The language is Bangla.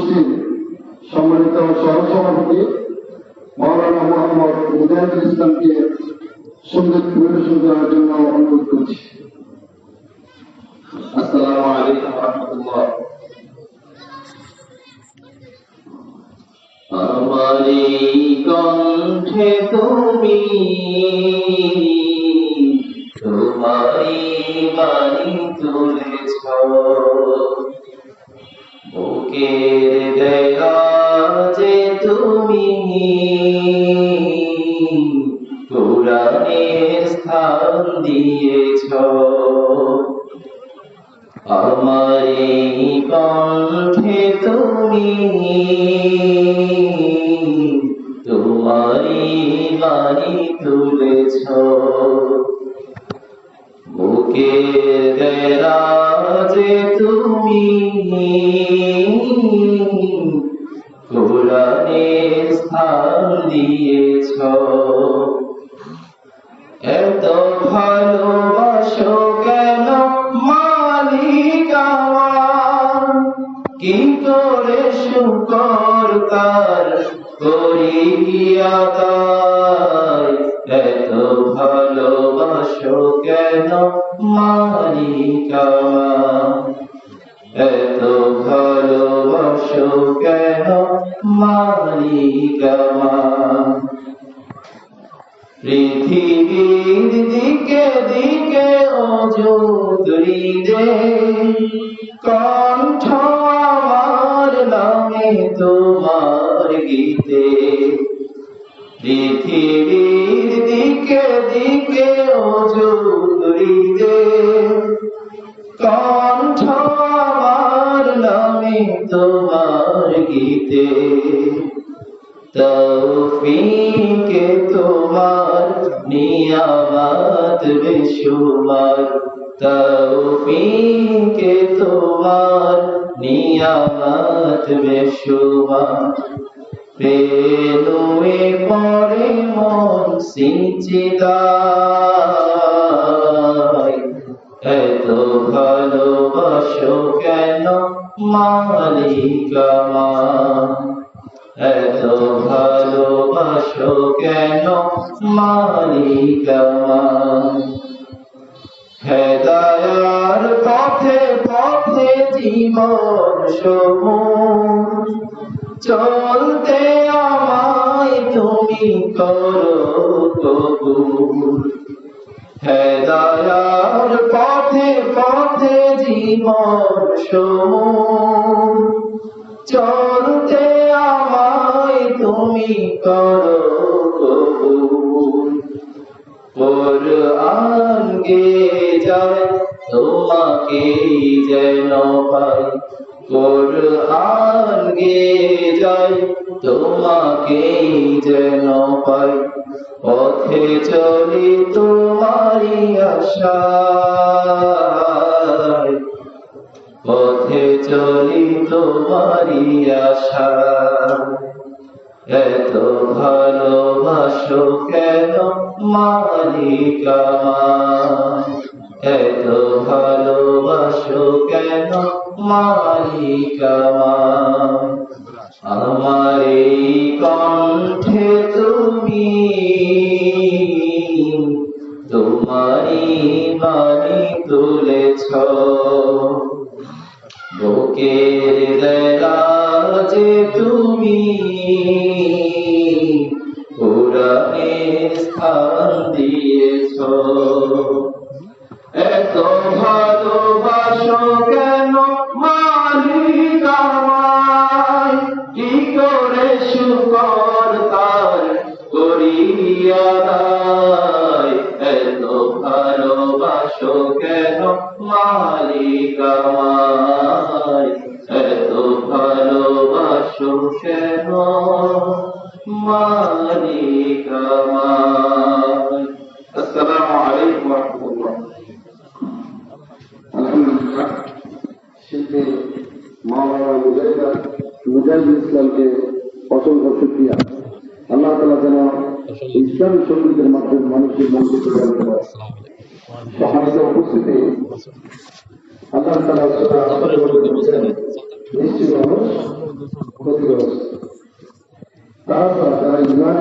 গোষ্ঠীর সম্মানিত সহসভাপতি মৌলানা মোহাম্মদ মুজাহিদুল ইসলামকে সংগীত পরিবেশন করার জন্য অনুরোধ করছি। আসসালামু আলাইকুম রহমতুল্লাহ। আমারি কণ্ঠে তুমি তোমারি বাণী তুলেছ বুকের দেয়া যে তুমি কোরআনের স্থান দিয়েছ আমার কণ্ঠে তুমি তোমারি বাণী তুলেছ বুকে যে তুমি দিয়েছ। এত ভালোবাসো কেন মালিক কি করে শুকর তার করিয়া এত ভালোবাসো কেন পৃথিবীর দিকে দিকে অযোধরি দে কণ্ঠ আমার নামে তোমার গীতে। পৃথিবীর দিকে দিকে অযোধরি দে কণ্ঠ আমার নামে তোমার গীতে। তৌফিকে তোমার নিয়ামত বেশুমার তৌফিকে তোমার নিয়ামত বেশুমার। পেনুয়ে পড়ে মন সিঞ্চিদায়, এত ভালোবাসো কেন মালিক আমার? হেদায়ার পথে পথে জীবন সমূহ চলতে আমায় তুমি করো হেদায়ার পথে পথে জীবন সমূহ চলতে আমায় তুমি করো কোরআন গে যায়, তোমাকে যেন পাই। কোরআন গে যায়, তোমাকে যেন পাই। পথে চলি তোমারি আশায়। পথে চলি তোমারি আশা এত ভালোবাসো কেন মালিক এত ভালোবাসো কেন মালিক আমার এই কণ্ঠে তুমি তোমারি বাণী তুলেছ। বুকের যে তুমি এত ভালোবাসো কেন মালিক আমায় কি করে শুকর তার করিয়া দায়? এত ভালোবাসো কেন মালিক আমায় ইসলামকে অসংখ্য শুক্রিয়া। আল্লাহ তালা যেন ইসলামী সঙ্গীতের মাধ্যমে মানুষের মনকে জানতে পারে সমাজে উপস্থিতি আল্লাহ তারপর তারা ইমান